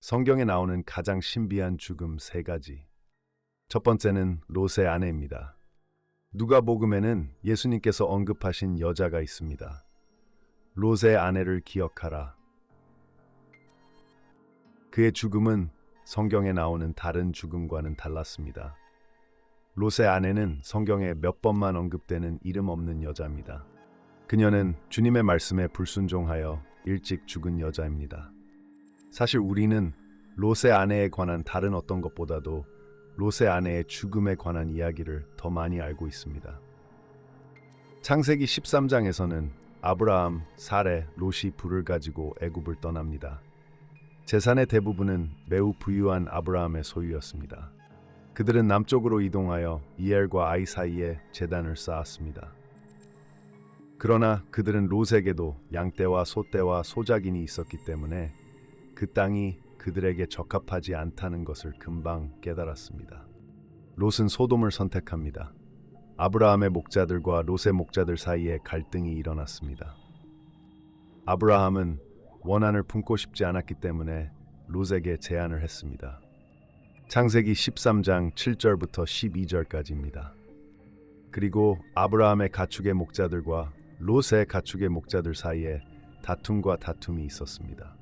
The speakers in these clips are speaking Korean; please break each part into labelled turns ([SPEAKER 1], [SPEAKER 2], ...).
[SPEAKER 1] 성경에 나오는 가장 신비한 죽음 세 가지. 첫 번째는 롯의 아내입니다. 누가복음에는 예수님께서 언급하신 여자가 있습니다. 롯의 아내를 기억하라. 그의 죽음은 성경에 나오는 다른 죽음과는 달랐습니다. 롯의 아내는 성경에 몇 번만 언급되는 이름 없는 여자입니다. 그녀는 주님의 말씀에 불순종하여 일찍 죽은 여자입니다. 사실 우리는 롯의 아내에 관한 다른 어떤 것보다도 롯의 아내의 죽음에 관한 이야기를 더 많이 알고 있습니다. 창세기 13장에서는 아브라함, 사레, 롯이 불을 가지고 애굽을 떠납니다. 재산의 대부분은 매우 부유한 아브라함의 소유였습니다. 그들은 남쪽으로 이동하여 이엘과 아이 사이에 재단을 쌓았습니다. 그러나 그들은 롯에게도 양떼와 소떼와 소작인이 있었기 때문에 그 땅이 그들에게 적합하지 않다는 것을 금방 깨달았습니다. 롯은 소돔을 선택합니다. 아브라함의 목자들과 롯의 목자들 사이에 갈등이 일어났습니다. 아브라함은 원한을 품고 싶지 않았기 때문에 롯에게 제안을 했습니다. 창세기 13장 7절부터 12절까지입니다. 그리고 아브라함의 가축의 목자들과 롯의 가축의 목자들 사이에 다툼과 다툼이 있었습니다.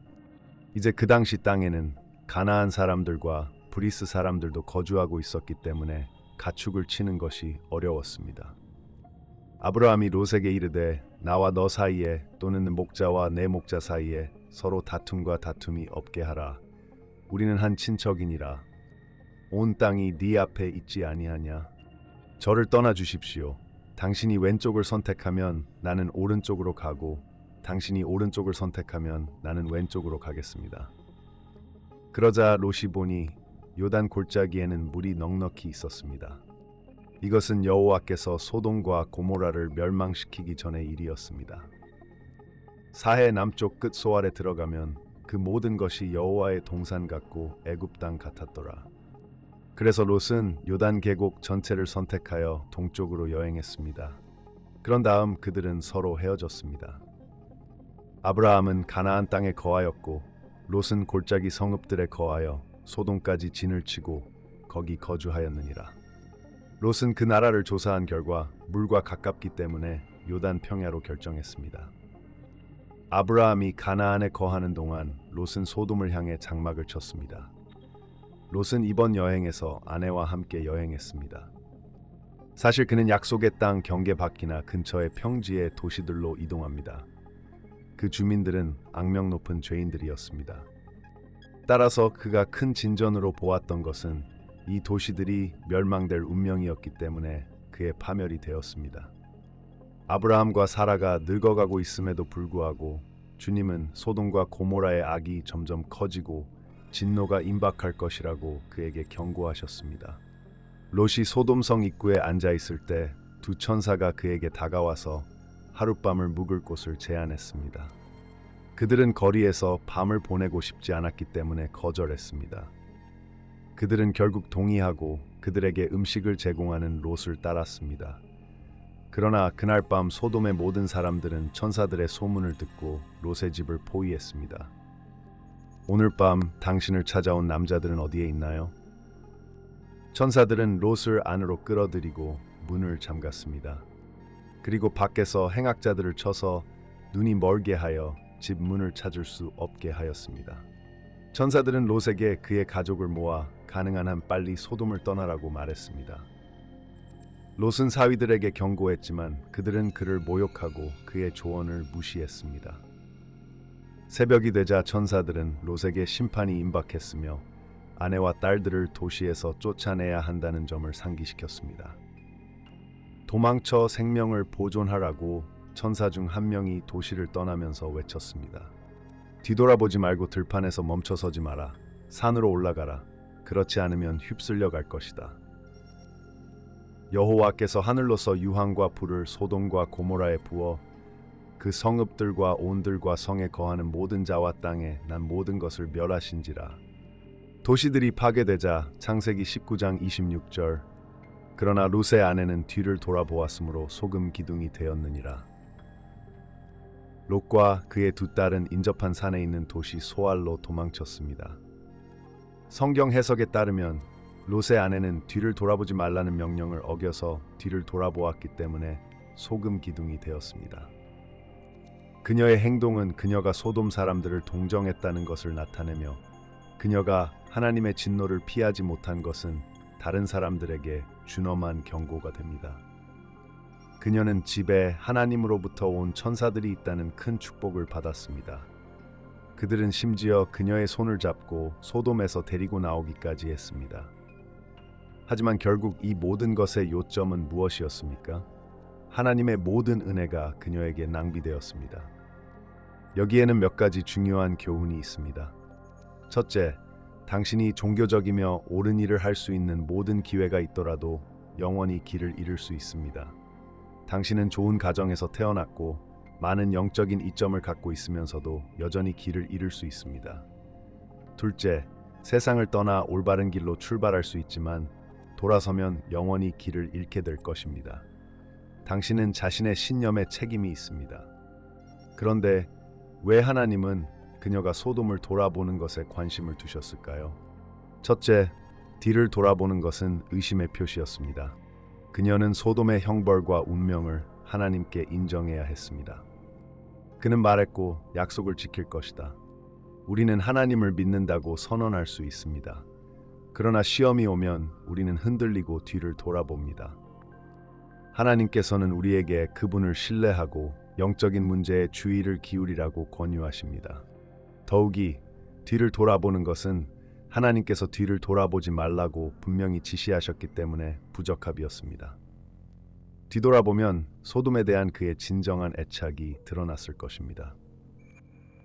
[SPEAKER 1] 이제 그 당시 땅에는 가나안 사람들과 브리스 사람들도 거주하고 있었기 때문에 가축을 치는 것이 어려웠습니다. 아브라함이 롯에게 이르되 나와 너 사이에 또는 목자와 내 목자 사이에 서로 다툼과 다툼이 없게 하라. 우리는 한 친척이니라. 온 땅이 네 앞에 있지 아니하냐. 저를 떠나 주십시오. 당신이 왼쪽을 선택하면 나는 오른쪽으로 가고 당신이 오른쪽을 선택하면 나는 왼쪽으로 가겠습니다. 그러자 롯이 보니 요단 골짜기에는 물이 넉넉히 있었습니다. 이것은 여호와께서 소돔과 고모라를 멸망시키기 전의 일이었습니다. 사해 남쪽 끝 소알에 들어가면 그 모든 것이 여호와의 동산 같고 애굽 땅 같았더라. 그래서 롯은 요단 계곡 전체를 선택하여 동쪽으로 여행했습니다. 그런 다음 그들은 서로 헤어졌습니다. 아브라함은 가나안 땅에 거하였고 롯은 골짜기 성읍들에 거하여 소돔까지 진을 치고 거기 거주하였느니라. 롯은 그 나라를 조사한 결과 물과 가깝기 때문에 요단 평야로 결정했습니다. 아브라함이 가나안에 거하는 동안 롯은 소돔을 향해 장막을 쳤습니다. 롯은 이번 여행에서 아내와 함께 여행했습니다. 사실 그는 약속의 땅 경계 밖이나 근처의 평지의 도시들로 이동합니다. 그 주민들은 악명 높은 죄인들이었습니다. 따라서 그가 큰 진전으로 보았던 것은 이 도시들이 멸망될 운명이었기 때문에 그의 파멸이 되었습니다. 아브라함과 사라가 늙어가고 있음에도 불구하고 주님은 소돔과 고모라의 악이 점점 커지고 진노가 임박할 것이라고 그에게 경고하셨습니다. 롯이 소돔성 입구에 앉아 있을 때 두 천사가 그에게 다가와서 하룻밤을 묵을 곳을 제안했습니다. 그들은 거리에서 밤을 보내고 싶지 않았기 때문에 거절했습니다. 그들은 결국 동의하고 그들에게 음식을 제공하는 롯을 따랐습니다. 그러나 그날 밤 소돔의 모든 사람들은 천사들의 소문을 듣고 롯의 집을 포위했습니다. 오늘 밤 당신을 찾아온 남자들은 어디에 있나요? 천사들은 롯을 안으로 끌어들이고 문을 잠갔습니다. 그리고 밖에서 행악자들을 쳐서 눈이 멀게 하여 집 문을 찾을 수 없게 하였습니다. 천사들은 롯에게 그의 가족을 모아 가능한 한 빨리 소돔을 떠나라고 말했습니다. 롯은 사위들에게 경고했지만 그들은 그를 모욕하고 그의 조언을 무시했습니다. 새벽이 되자 천사들은 롯에게 심판이 임박했으며 아내와 딸들을 도시에서 쫓아내야 한다는 점을 상기시켰습니다. 도망쳐 생명을 보존하라고 천사 중 한 명이 도시를 떠나면서 외쳤습니다. 뒤돌아보지 말고 들판에서 멈춰서지 마라. 산으로 올라가라. 그렇지 않으면 휩쓸려 갈 것이다. 여호와께서 하늘로서 유황과 불을 소돔과 고모라에 부어 그 성읍들과 온들과 성에 거하는 모든 자와 땅에 난 모든 것을 멸하신지라. 도시들이 파괴되자 창세기 19장 26절 그러나 룻의 아내는 뒤를 돌아보았으므로 소금 기둥이 되었느니라. 롯과 그의 두 딸은 인접한 산에 있는 도시 소알로 도망쳤습니다. 성경 해석에 따르면 롯의 아내는 뒤를 돌아보지 말라는 명령을 어겨서 뒤를 돌아보았기 때문에 소금 기둥이 되었습니다. 그녀의 행동은 그녀가 소돔 사람들을 동정했다는 것을 나타내며 그녀가 하나님의 진노를 피하지 못한 것은 다른 사람들에게 준엄한 경고가 됩니다. 그녀는 집에 하나님으로부터 온 천사들이 있다는 큰 축복을 받았습니다. 그들은 심지어 그녀의 손을 잡고 소돔에서 데리고 나오기까지 했습니다. 하지만 결국 이 모든 것의 요점은 무엇이었습니까? 하나님의 모든 은혜가 그녀에게 낭비되었습니다. 여기에는 몇 가지 중요한 교훈이 있습니다. 첫째, 당신이 종교적이며 옳은 일을 할 수 있는 모든 기회가 있더라도 영원히 길을 잃을 수 있습니다. 당신은 좋은 가정에서 태어났고 많은 영적인 이점을 갖고 있으면서도 여전히 길을 잃을 수 있습니다. 둘째, 세상을 떠나 올바른 길로 출발할 수 있지만 돌아서면 영원히 길을 잃게 될 것입니다. 당신은 자신의 신념에 책임이 있습니다. 그런데 왜 하나님은 그녀가 소돔을 돌아보는 것에 관심을 두셨을까요? 첫째, 뒤를 돌아보는 것은 의심의 표시였습니다. 그녀는 소돔의 형벌과 운명을 하나님께 인정해야 했습니다. 그는 말했고 약속을 지킬 것이다. 우리는 하나님을 믿는다고 선언할 수 있습니다. 그러나 시험이 오면 우리는 흔들리고 뒤를 돌아봅니다. 하나님께서는 우리에게 그분을 신뢰하고 영적인 문제에 주의를 기울이라고 권유하십니다. 더욱이 뒤를 돌아보는 것은 하나님께서 뒤를 돌아보지 말라고 분명히 지시하셨기 때문에 부적합이었습니다. 뒤돌아보면 소돔에 대한 그의 진정한 애착이 드러났을 것입니다.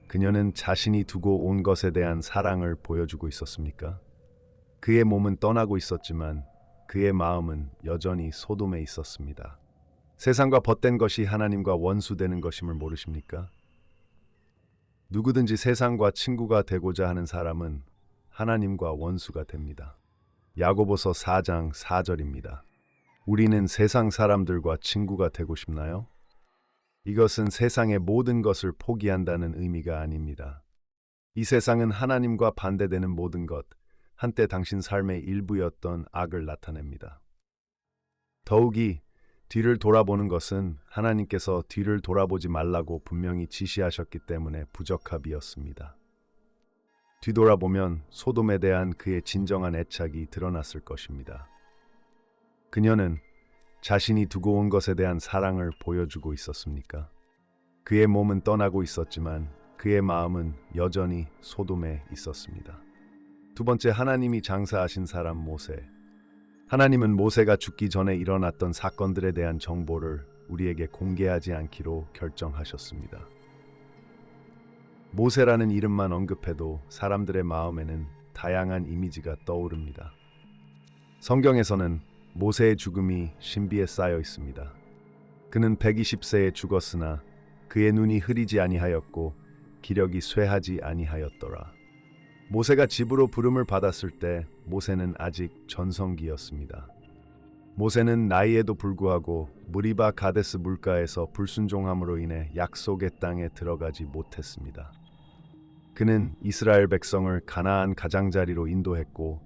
[SPEAKER 1] 그녀는 자신이 두고 온 것에 대한 사랑을 보여주고 있었습니까? 그의 몸은 떠나고 있었지만 그의 마음은 여전히 소돔에 있었습니다. 세상과 벗된 것이 하나님과 원수되는 것임을 모르십니까? 누구든지 세상과 친구가 되고자 하는 사람은 하나님과 원수가 됩니다. 야고보서 4장 4절입니다. 우리는 세상 사람들과 친구가 되고 싶나요? 이것은 세상의 모든 것을 포기한다는 의미가 아닙니다. 이 세상은 하나님과 반대되는 모든 것, 한때 당신 삶의 일부였던 악을 나타냅니다. 더욱이 뒤를 돌아보는 것은 하나님께서 뒤를 돌아보지 말라고 분명히 지시하셨기 때문에 부적합이었습니다. 뒤돌아보면 소돔에 대한 그의 진정한 애착이 드러났을 것입니다. 그녀는 자신이 두고 온 것에 대한 사랑을 보여주고 있었습니까? 그의 몸은 떠나고 있었지만 그의 마음은 여전히 소돔에 있었습니다. 두 번째 하나님이 장사하신 사람 모세. 하나님은 모세가 죽기 전에 일어났던 사건들에 대한 정보를 우리에게 공개하지 않기로 결정하셨습니다. 모세라는 이름만 언급해도 사람들의 마음에는 다양한 이미지가 떠오릅니다. 성경에서는 모세의 죽음이 신비에 쌓여 있습니다. 그는 120세에 죽었으나 그의 눈이 흐리지 아니하였고 기력이 쇠하지 아니하였더라. 모세가 집으로 부름을 받았을 때 모세는 아직 전성기였습니다. 모세는 나이에도 불구하고 무리바 가데스 물가에서 불순종함으로 인해 약속의 땅에 들어가지 못했습니다. 그는 이스라엘 백성을 가나안 가장자리로 인도했고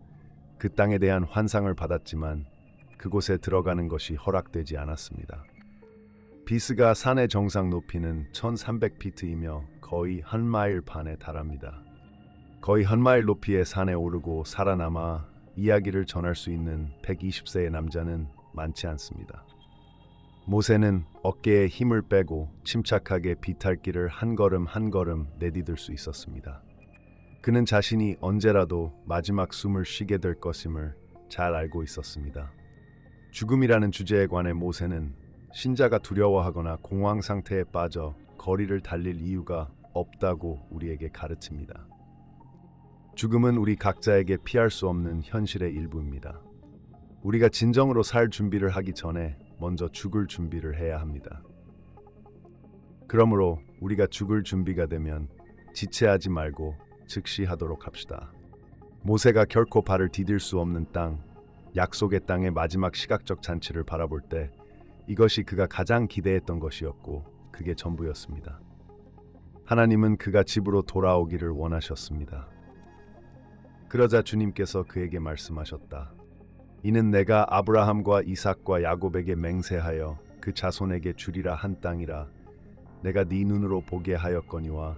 [SPEAKER 1] 그 땅에 대한 환상을 받았지만 그곳에 들어가는 것이 허락되지 않았습니다. 비스가 산의 정상 높이는 1300피트이며 거의 한 마일 반에 달합니다. 거의 한 마일 높이의 산에 오르고 살아남아 이야기를 전할 수 있는 120세의 남자는 많지 않습니다. 모세는 어깨에 힘을 빼고 침착하게 비탈길을 한 걸음 한 걸음 내디딜 수 있었습니다. 그는 자신이 언제라도 마지막 숨을 쉬게 될 것임을 잘 알고 있었습니다. 죽음이라는 주제에 관해 모세는 신자가 두려워하거나 공황 상태에 빠져 거리를 달릴 이유가 없다고 우리에게 가르칩니다. 죽음은 우리 각자에게 피할 수 없는 현실의 일부입니다. 우리가 진정으로 살 준비를 하기 전에 먼저 죽을 준비를 해야 합니다. 그러므로 우리가 죽을 준비가 되면 지체하지 말고 즉시 하도록 합시다. 모세가 결코 발을 디딜 수 없는 땅, 약속의 땅의 마지막 시각적 잔치를 바라볼 때 이것이 그가 가장 기대했던 것이었고 그게 전부였습니다. 하나님은 그가 집으로 돌아오기를 원하셨습니다. 그러자 주님께서 그에게 말씀하셨다. 이는 내가 아브라함과 이삭과 야곱에게 맹세하여 그 자손에게 주리라 한 땅이라 내가 네 눈으로 보게 하였거니와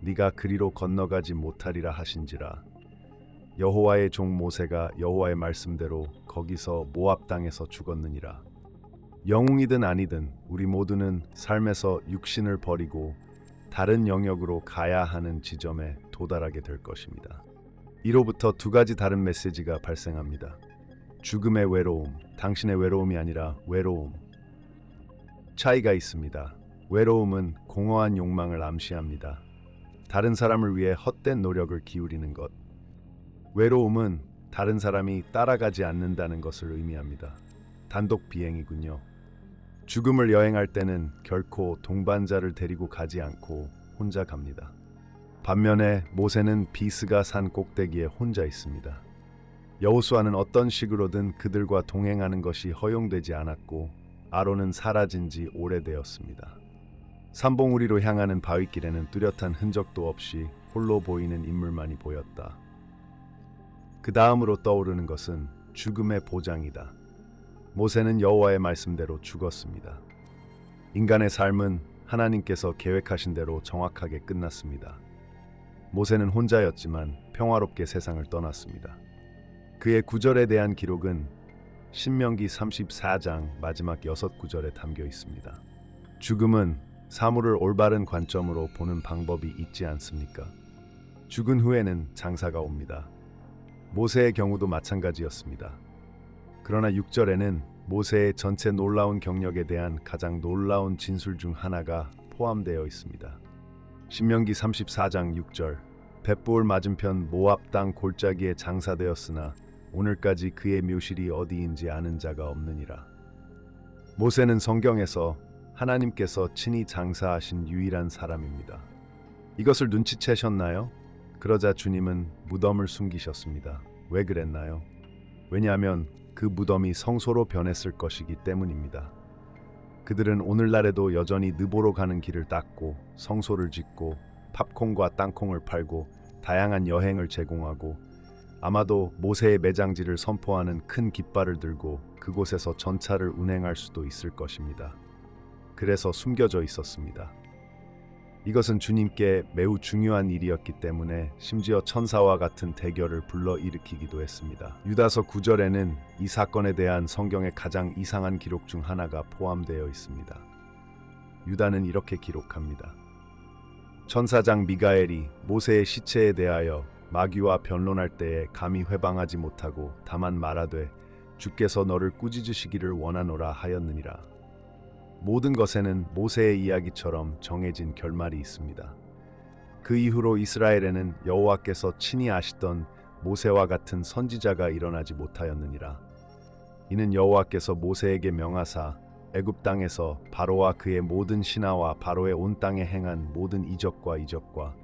[SPEAKER 1] 네가 그리로 건너가지 못하리라 하신지라 여호와의 종 모세가 여호와의 말씀대로 거기서 모압 땅에서 죽었느니라 영웅이든 아니든 우리 모두는 삶에서 육신을 버리고 다른 영역으로 가야 하는 지점에 도달하게 될 것입니다. 이로부터 두 가지 다른 메시지가 발생합니다. 죽음의 외로움, 당신의 외로움이 아니라 외로움. 차이가 있습니다. 외로움은 공허한 욕망을 암시합니다. 다른 사람을 위해 헛된 노력을 기울이는 것. 외로움은 다른 사람이 따라가지 않는다는 것을 의미합니다. 단독 비행이군요. 죽음을 여행할 때는 결코 동반자를 데리고 가지 않고 혼자 갑니다. 반면에 모세는 비스가 산 꼭대기에 혼자 있습니다. 여호수아는 어떤 식으로든 그들과 동행하는 것이 허용되지 않았고 아론은 사라진 지 오래되었습니다. 삼봉우리로 향하는 바위길에는 뚜렷한 흔적도 없이 홀로 보이는 인물만이 보였다. 그 다음으로 떠오르는 것은 죽음의 보장이다. 모세는 여호와의 말씀대로 죽었습니다. 인간의 삶은 하나님께서 계획하신 대로 정확하게 끝났습니다. 모세는 혼자였지만 평화롭게 세상을 떠났습니다. 그의 구절에 대한 기록은 신명기 34장 마지막 여섯 구절에 담겨 있습니다. 죽음은 사물을 올바른 관점으로 보는 방법이 있지 않습니까? 죽은 후에는 장사가 옵니다. 모세의 경우도 마찬가지였습니다. 그러나 6절에는 모세의 전체 놀라운 경력에 대한 가장 놀라운 진술 중 하나가 포함되어 있습니다. 신명기 34장 6절 벳볼 맞은편 모압 땅 골짜기에 장사되었으나 오늘까지 그의 묘실이 어디인지 아는 자가 없느니라. 모세는 성경에서 하나님께서 친히 장사하신 유일한 사람입니다. 이것을 눈치채셨나요? 그러자 주님은 무덤을 숨기셨습니다. 왜 그랬나요? 왜냐하면 그 무덤이 성소로 변했을 것이기 때문입니다. 그들은 오늘날에도 여전히 느보로 가는 길을 닦고 성소를 짓고 팝콘과 땅콩을 팔고 다양한 여행을 제공하고 아마도 모세의 매장지를 선포하는 큰 깃발을 들고 그곳에서 전차를 운행할 수도 있을 것입니다. 그래서 숨겨져 있었습니다. 이것은 주님께 매우 중요한 일이었기 때문에 심지어 천사와 같은 대결을 불러 일으키기도 했습니다. 유다서 9절에는 이 사건에 대한 성경의 가장 이상한 기록 중 하나가 포함되어 있습니다. 유다는 이렇게 기록합니다. 천사장 미가엘이 모세의 시체에 대하여 마귀와 변론할 때에 감히 회방하지 못하고 다만 말하되 주께서 너를 꾸짖으시기를 원하노라 하였느니라. 모든 것에는 모세의 이야기처럼 정해진 결말이 있습니다. 그 이후로 이스라엘에는 여호와께서 친히 아시던 모세와 같은 선지자가 일어나지 못하였느니라. 이는 여호와께서 모세에게 명하사 애굽 땅에서 바로와 그의 모든 신하와 바로의 온 땅에 행한 모든 이적과 이적과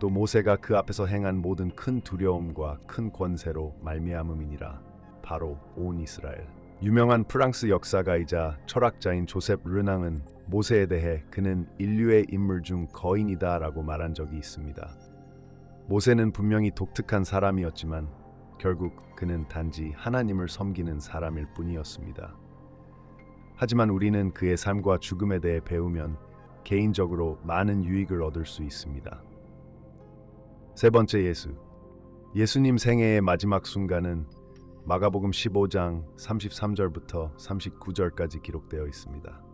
[SPEAKER 1] 또 모세가 그 앞에서 행한 모든 큰 두려움과 큰 권세로 말미암음이니라. 바로 온 이스라엘. 유명한 프랑스 역사가이자 철학자인 조셉 르낭은 모세에 대해 그는 인류의 인물 중 거인이다라고 말한 적이 있습니다. 모세는 분명히 독특한 사람이었지만 결국 그는 단지 하나님을 섬기는 사람일 뿐이었습니다. 하지만 우리는 그의 삶과 죽음에 대해 배우면 개인적으로 많은 유익을 얻을 수 있습니다. 세 번째 예수. 예수님 생애의 마지막 순간은 마가복음 15장 33절부터 39절까지 기록되어 있습니다.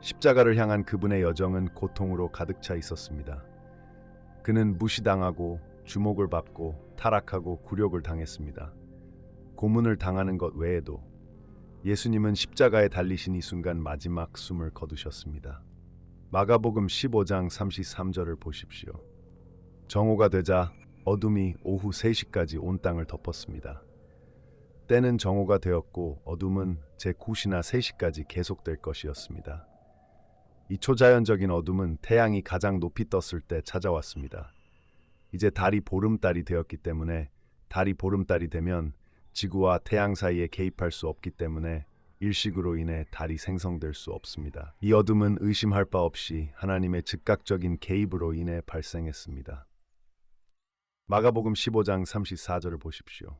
[SPEAKER 1] 십자가를 향한 그분의 여정은 고통으로 가득 차 있었습니다. 그는 무시당하고 주목을 받고 타락하고 굴욕을 당했습니다. 고문을 당하는 것 외에도 예수님은 십자가에 달리신 이 순간 마지막 숨을 거두셨습니다. 마가복음 15장 33절을 보십시오. 정오가 되자 어둠이 오후 3시까지 온 땅을 덮었습니다. 때는 정오가 되었고 어둠은 제 9시나 3시까지 계속될 것이었습니다. 이 초자연적인 어둠은 태양이 가장 높이 떴을 때 찾아왔습니다. 이제 달이 보름달이 되었기 때문에 달이 보름달이 되면 지구와 태양 사이에 개입할 수 없기 때문에 일식으로 인해 달이 생성될 수 없습니다. 이 어둠은 의심할 바 없이 하나님의 즉각적인 개입으로 인해 발생했습니다. 마가복음 15장 34절을 보십시오.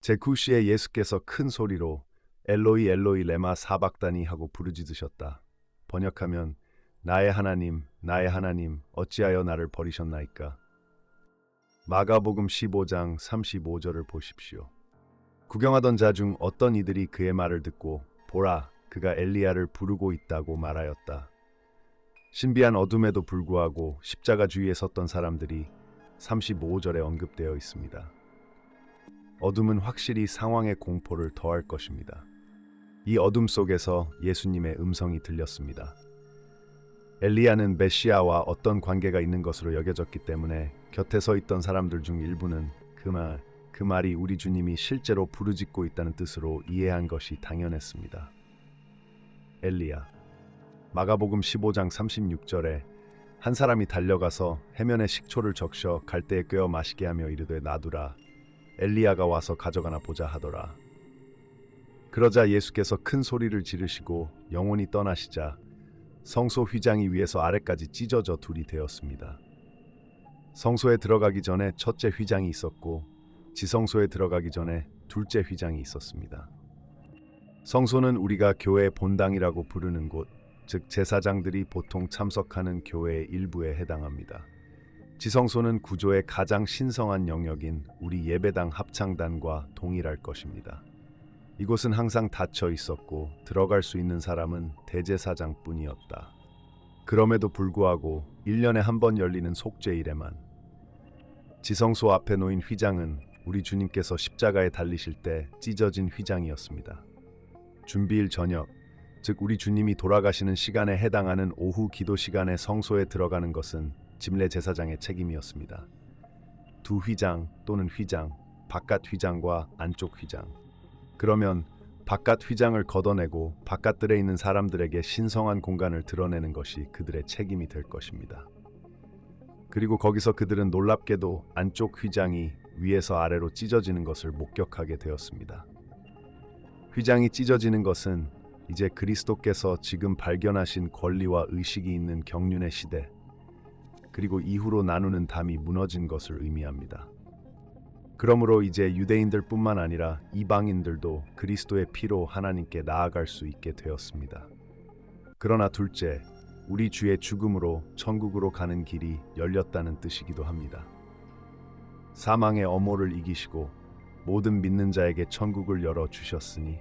[SPEAKER 1] 제9시에 예수께서 큰 소리로 엘로이 엘로이 레마 사박다니 하고 부르짖으셨다. 번역하면 나의 하나님 나의 하나님 어찌하여 나를 버리셨나이까. 마가복음 15장 35절을 보십시오. 구경하던 자 중 어떤 이들이 그의 말을 듣고 보라 그가 엘리야를 부르고 있다고 말하였다. 신비한 어둠에도 불구하고 십자가 주위에 섰던 사람들이 35절에 언급되어 있습니다. 어둠은 확실히 상황의 공포를 더할 것입니다. 이 어둠 속에서 예수님의 음성이 들렸습니다. 엘리야는 메시아와 어떤 관계가 있는 것으로 여겨졌기 때문에 곁에 서 있던 사람들 중 일부는 그 말, 그 말이 우리 주님이 실제로 부르짖고 있다는 뜻으로 이해한 것이 당연했습니다. 엘리야 마가복음 15장 36절에 한 사람이 달려가서 해면에 식초를 적셔 갈대에 꿰어 마시게 하며 이르되 놔두라 엘리야가 와서 가져가나 보자 하더라. 그러자 예수께서 큰 소리를 지르시고 영혼이 떠나시자 성소 휘장이 위에서 아래까지 찢어져 둘이 되었습니다. 성소에 들어가기 전에 첫째 휘장이 있었고 지성소에 들어가기 전에 둘째 휘장이 있었습니다. 성소는 우리가 교회 본당이라고 부르는 곳, 즉 제사장들이 보통 참석하는 교회의 일부에 해당합니다. 지성소는 구조의 가장 신성한 영역인 우리 예배당 합창단과 동일할 것입니다. 이곳은 항상 닫혀 있었고 들어갈 수 있는 사람은 대제사장뿐이었다. 그럼에도 불구하고 1년에 한 번 열리는 속죄일에만 지성소 앞에 놓인 휘장은 우리 주님께서 십자가에 달리실 때 찢어진 휘장이었습니다. 준비일 저녁, 즉 우리 주님이 돌아가시는 시간에 해당하는 오후 기도 시간에 성소에 들어가는 것은 짐레 제사장의 책임이었습니다. 두 휘장 또는 휘장, 바깥 휘장과 안쪽 휘장. 그러면 바깥 휘장을 걷어내고 바깥들에 있는 사람들에게 신성한 공간을 드러내는 것이 그들의 책임이 될 것입니다. 그리고 거기서 그들은 놀랍게도 안쪽 휘장이 위에서 아래로 찢어지는 것을 목격하게 되었습니다. 휘장이 찢어지는 것은 이제 그리스도께서 지금 발견하신 권리와 의식이 있는 경륜의 시대, 그리고 이후로 나누는 담이 무너진 것을 의미합니다. 그러므로 이제 유대인들뿐만 아니라 이방인들도 그리스도의 피로 하나님께 나아갈 수 있게 되었습니다. 그러나 둘째, 우리 주의 죽음으로 천국으로 가는 길이 열렸다는 뜻이기도 합니다. 사망의 엄호를 이기시고 모든 믿는 자에게 천국을 열어 주셨으니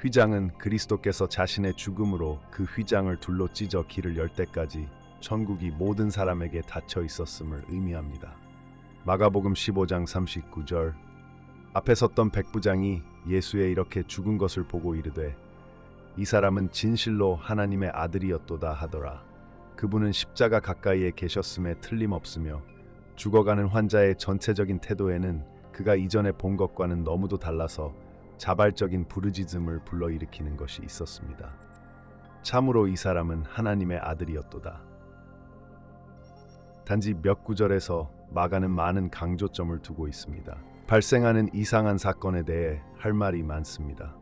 [SPEAKER 1] 휘장은 그리스도께서 자신의 죽음으로 그 휘장을 둘러 찢어 길을 열 때까지 천국이 모든 사람에게 닫혀 있었음을 의미합니다. 마가복음 15장 39절 앞에 섰던 백부장이 예수의 이렇게 죽은 것을 보고 이르되 이 사람은 진실로 하나님의 아들이었도다 하더라. 그분은 십자가 가까이에 계셨음에 틀림없으며 죽어가는 환자의 전체적인 태도에는 그가 이전에 본 것과는 너무도 달라서 자발적인 부르짖음을 불러일으키는 것이 있었습니다. 참으로 이 사람은 하나님의 아들이었도다. 단지 몇 구절에서 마가는 많은 강조점을 두고 있습니다. 발생하는 이상한 사건에 대해 할 말이 많습니다.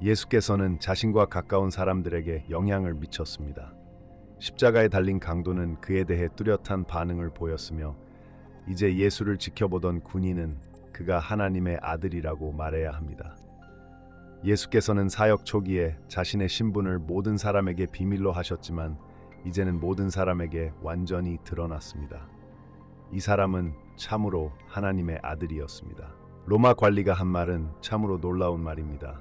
[SPEAKER 1] 예수께서는 자신과 가까운 사람들에게 영향을 미쳤습니다. 십자가에 달린 강도는 그에 대해 뚜렷한 반응을 보였으며 이제 예수를 지켜보던 군인은 그가 하나님의 아들이라고 말해야 합니다. 예수께서는 사역 초기에 자신의 신분을 모든 사람에게 비밀로 하셨지만 이제는 모든 사람에게 완전히 드러났습니다. 이 사람은 참으로 하나님의 아들이었습니다. 로마 관리가 한 말은 참으로 놀라운 말입니다.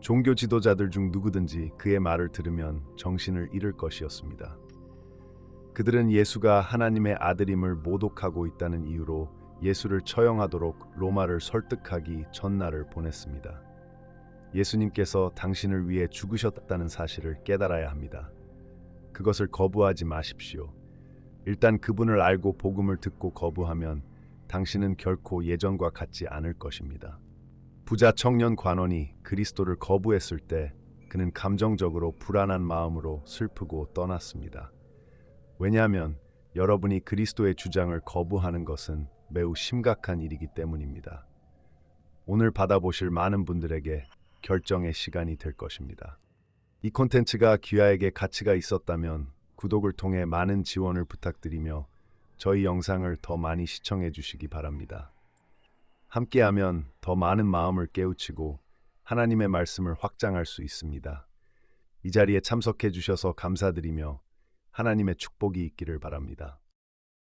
[SPEAKER 1] 종교 지도자들 중 누구든지 그의 말을 들으면 정신을 잃을 것이었습니다. 그들은 예수가 하나님의 아들임을 모독하고 있다는 이유로 예수를 처형하도록 로마를 설득하기 전날을 보냈습니다. 예수님께서 당신을 위해 죽으셨다는 사실을 깨달아야 합니다. 그것을 거부하지 마십시오. 일단 그분을 알고 복음을 듣고 거부하면 당신은 결코 예전과 같지 않을 것입니다. 부자 청년 관원이 그리스도를 거부했을 때 그는 감정적으로 불안한 마음으로 슬프고 떠났습니다. 왜냐하면 여러분이 그리스도의 주장을 거부하는 것은 매우 심각한 일이기 때문입니다. 오늘 받아보실 많은 분들에게 결정의 시간이 될 것입니다. 이 콘텐츠가 귀하에게 가치가 있었다면 구독을 통해 많은 지원을 부탁드리며 저희 영상을 더 많이 시청해 주시기 바랍니다. 함께하면 더 많은 마음을 깨우치고 하나님의 말씀을 확장할 수 있습니다. 이 자리에 참석해 주셔서 감사드리며 하나님의 축복이 있기를 바랍니다.